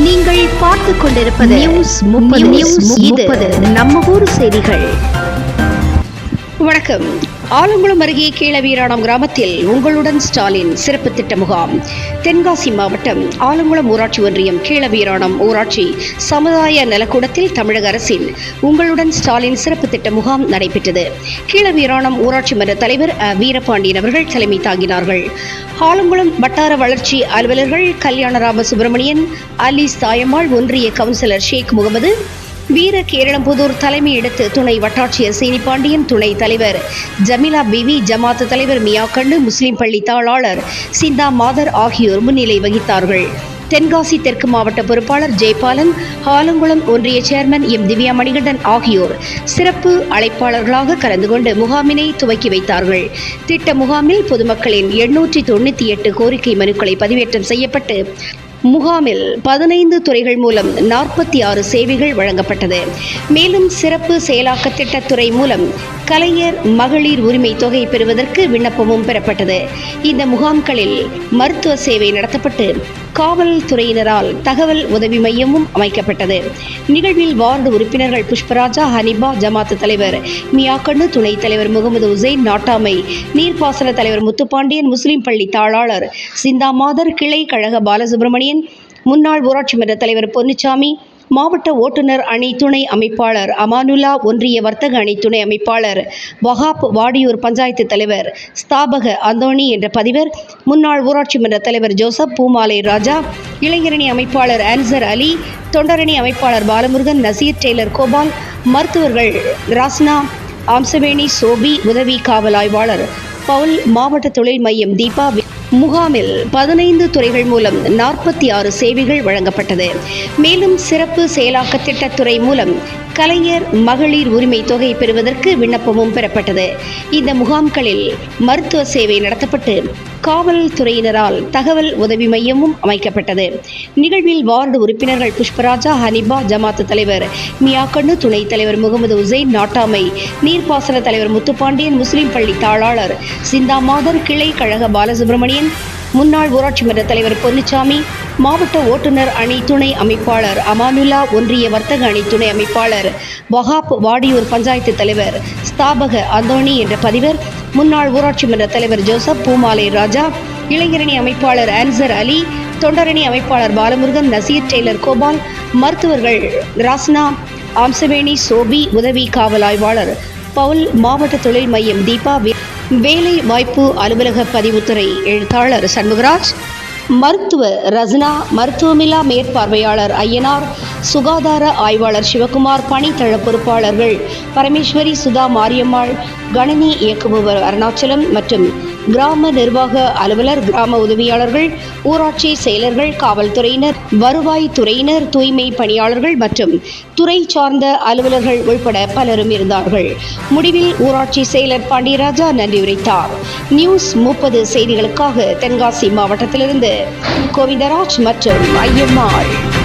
நீங்கள் பார்த்துக் கொண்டிருப்பது நியூஸ் முப்பது நியூஸ் முப்பது. நம்ம ஊர் செய்திகள். வணக்கம். ஆலங்குளம் அருகே கீழவீராணம் கிராமத்தில் உங்களுடன் ஸ்டாலின் சிறப்பு திட்ட முகாம். தென்காசி மாவட்டம் ஆலங்குளம் ஊராட்சி ஒன்றியம் கீழவீராணம் ஊராட்சி சமுதாய நலக்கூடத்தில் தமிழக அரசின் உங்களுடன் ஸ்டாலின் சிறப்பு திட்ட முகாம் நடைபெற்றது. கீழவீராணம் ஊராட்சி மன்ற தலைவர் வீரபாண்டியன் அவர்கள் தலைமை தாங்கினார்கள். ஆலங்குளம் வட்டார வளர்ச்சி அலுவலர்கள் கல்யாணராம சுப்பிரமணியன் அலிஸ் தாயம்மாள் ஒன்றிய கவுன்சிலர் ஷேக் முகமது வீர கேரளம்புதூர் தலைமை எடுத்து துணை வட்டாட்சியர் சீனிபாண்டியன் துணை தலைவர். ஜமீலா பிவி ஜமாத்து தலைவர் மியாக்கண்ணு முஸ்லிம் பள்ளி தாளாளர் சிந்தா மாதர் ஆகியோர் முன்னிலை வகித்தார்கள். தென்காசி தெற்கு மாவட்ட பொறுப்பாளர் ஜெயபாலன் ஆலங்குளம் ஒன்றிய சேர்மன் எம் திவ்யா மணிகண்டன் ஆகியோர் சிறப்பு அழைப்பாளர்களாக கலந்து கொண்டு முகாமினை துவக்கி வைத்தார்கள். திட்ட முகாமில் பொதுமக்களின் எண்ணூற்றி தொண்ணூற்றி எட்டு கோரிக்கை மனுக்களை பதிவேற்றம் செய்யப்பட்டு முகாமில் பதினைந்து துறைகள் மூலம் நாற்பத்தி ஆறு சேவைகள் வழங்கப்பட்டது. மேலும் சிறப்பு செயலாக்க திட்டத்துறை மூலம் கலைஞர் மகளிர் உரிமை தொகை பெறுவதற்கு விண்ணப்பமும் பெறப்பட்டது. இந்த முகாம்களில் மருத்துவ சேவை நடத்தப்பட்டு காவல்துறையினரால் தகவல் உதவி மையமும் அமைக்கப்பட்டது. நிகழ்வில் வார்டு உறுப்பினர்கள் புஷ்பராஜா ஹனிபா ஜமாத்து தலைவர் மியாக்கண்ணு துணைத் தலைவர் முகமது உசைன் நாட்டாமை நீர்ப்பாசன தலைவர் முத்துப்பாண்டியன் முஸ்லிம் பள்ளி தாளாளர் சிந்தா மாதர் கிளை கழக பாலசுப்ரமணியன் முன்னாள் ஊராட்சி மன்ற தலைவர் பொன்னுச்சாமி மாவட்ட ஓட்டுநர் அணி துணை அமைப்பாளர் அமானுல்லா ஒன்றிய வர்த்தக அணி துணை அமைப்பாளர் வஹாப் வாடியூர் பஞ்சாயத்து தலைவர் ஸ்தாபக அந்தோணி என்ற பதிவர் முன்னாள் ஊராட்சி மன்ற தலைவர் ஜோசப் பூமாலை ராஜா இளைஞரணி அமைப்பாளர் ஆன்சர் அலி தொண்டரணி அமைப்பாளர் பாலமுருகன் நசீர் டெய்லர் கோபால் மருத்துவர்கள் ராஸ்னா ஆம்சவேணி சோபி உதவி காவல் ஆய்வாளர் பவுல் மாவட்ட தொழில் மையம் தீபா முகாமில் பதினைந்து துறைகள் மூலம் நாற்பத்தி ஆறு சேவைகள் வழங்கப்பட்டது. மேலும் சிறப்பு செயலாக்க திட்டத்துறை மூலம் கலைஞர் மகளிர் உரிமை தொகை பெறுவதற்கு விண்ணப்பமும் பெறப்பட்டது. இந்த முகாம்களில் மருத்துவ சேவை நடத்தப்பட்டு காவல்துறையினரால் தகவல் உதவி மையமும் அமைக்கப்பட்டது. நிகழ்வில் வார்டு உறுப்பினர்கள் புஷ்பராஜா ஹனிபா ஜமாத்து தலைவர் மியாக்கண்ணு துணைத் தலைவர் முகமது உசைன் நாட்டாமை நீர்ப்பாசன தலைவர் முத்துப்பாண்டியன் முஸ்லிம் பள்ளி தாளாளர் சிந்தா மாதர் கிளை கழக பாலசுப்ரமணியன் முன்னாள் ஊராட்சி மன்ற தலைவர் பொன்னுச்சாமி மாவட்ட ஓட்டுநர் அணி துணை அமைப்பாளர் அமானுல்லா ஒன்றிய வர்த்தக அணி துணை அமைப்பாளர் வஹாப் வாடியூர் பஞ்சாயத்து தலைவர் ஸ்தாபக அந்தோணி என்ற பதிவர் முன்னாள் ஊராட்சி மன்ற தலைவர் ஜோசப் பூமாலை ராஜா இளைஞரணி அமைப்பாளர் ஆன்சர் அலி தொண்டரணி அமைப்பாளர் பாலமுருகன் நசீர் டெய்லர் கோபால் மருத்துவர்கள் ராஸ்னா ஆம்சவேணி சோபி உதவி காவல் ஆய்வாளர் பவுல் மாவட்ட தொழில் மையம் தீபா வேலை வாய்ப்பு அலுவலக பதிவுத்துறை எழுத்தாளர் சண்முகராஜ் மருத்துவ ரஸ்னா மருத்துவமில்லா மேற்பார்வையாளர் ஐயனார் சுகாதார ஆய்வாளர் சிவகுமார் பணித்தள பொறுப்பாளர்கள் பரமேஸ்வரி சுதா மாரியம்மாள் கணினி இயக்குபவர் அருணாச்சலம் மற்றும் கிராம நிர்வாக அலுவலர் கிராம உதவியாளர்கள் ஊராட்சி செயலர்கள் காவல்துறையினர் வருவாய் துறையினர் தூய்மை பணியாளர்கள் மற்றும் துறை சார்ந்த அலுவலர்கள் உள்பட பலரும் இருந்தார்கள். முடிவில் ஊராட்சி செயலர் பாண்டியராஜா நன்றி உரைத்தார். நியூஸ் முப்பது செய்திகளுக்காக தென்காசி மாவட்டத்திலிருந்து கோவிந்தராஜ் மற்றும் ஐயம்மாள்.